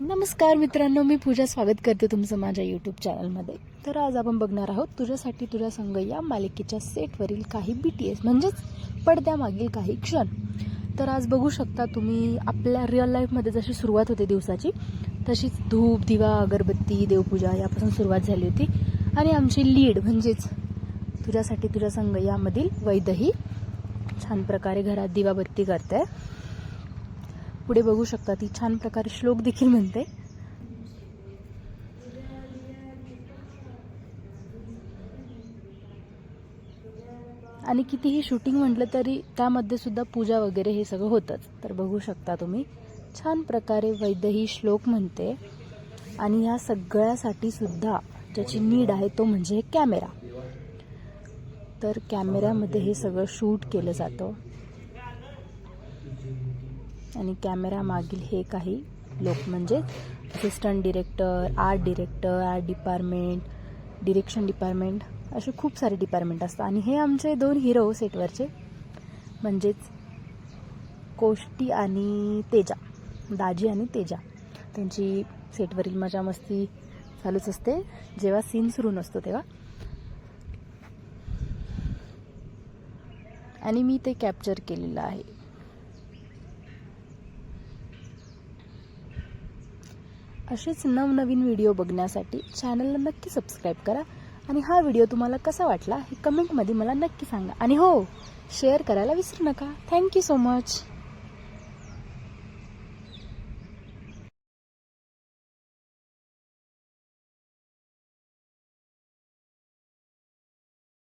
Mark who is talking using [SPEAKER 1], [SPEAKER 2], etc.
[SPEAKER 1] नमस्कार मित्रांनो मी पूजा स्वागत करते तुमचं माझ्या यूट्यूब चॅनलमध्ये तर आज आपण बघणार आहोत तुझ्यासाठी तुझ्या संघ या मालिकेच्या सेटवरील काही बी टी एस म्हणजेच पडद्यामागील काही क्षण. तर आज बघू शकता तुम्ही आपल्या रिअल लाईफमध्ये जशी सुरुवात होते दिवसाची तशीच धूप दिवा अगरबत्ती देवपूजा यापासून सुरुवात झाली होती. आणि आमची लीड म्हणजेच तुझ्यासाठी तुझ्या संघ यामधील वैदही छान प्रकारे घरात दिवाबत्ती करते पुढे बघू शकता. ती छान प्रकारे श्लोक देखील म्हणते. आणि कितीही शूटिंग म्हटलं तरी त्यामध्ये सुद्धा पूजा वगैरे हे सगळं होतंच. तर बघू शकता तुम्ही. छान प्रकारे वैद्य ही श्लोक म्हणते. आणि ह्या सगळ्यासाठी सुद्धा ज्याची नीड आहे तो म्हणजे कॅमेरा. तर कॅमेऱ्यामध्ये हे सगळं शूट केलं जातं. आणि कॅमेरामागील हे काही लोक म्हणजे assistant director art director art department direction department असे खूप सारे डिपार्टमेंट असतात. आणि हे आमचे दोन हिरो सेटवरचे म्हणजेच कोष्टी आणि तेजा दाजी आणि तेजा. त्यांची सेटवरील मजा मस्ती चालूच असते. जेव्हा सीन सुरू नसतो तेव्हा. आणि मी ते कॅप्चर केलेलं आहे. असेच नवनवीन व्हिडिओ बघण्यासाठी चॅनलला नक्की सबस्क्राईब करा. आणि हा व्हिडिओ तुम्हाला कसा वाटला हे कमेंटमध्ये मला नक्की सांगा. आणि हो शेअर करायला विसरू नका. Thank you so much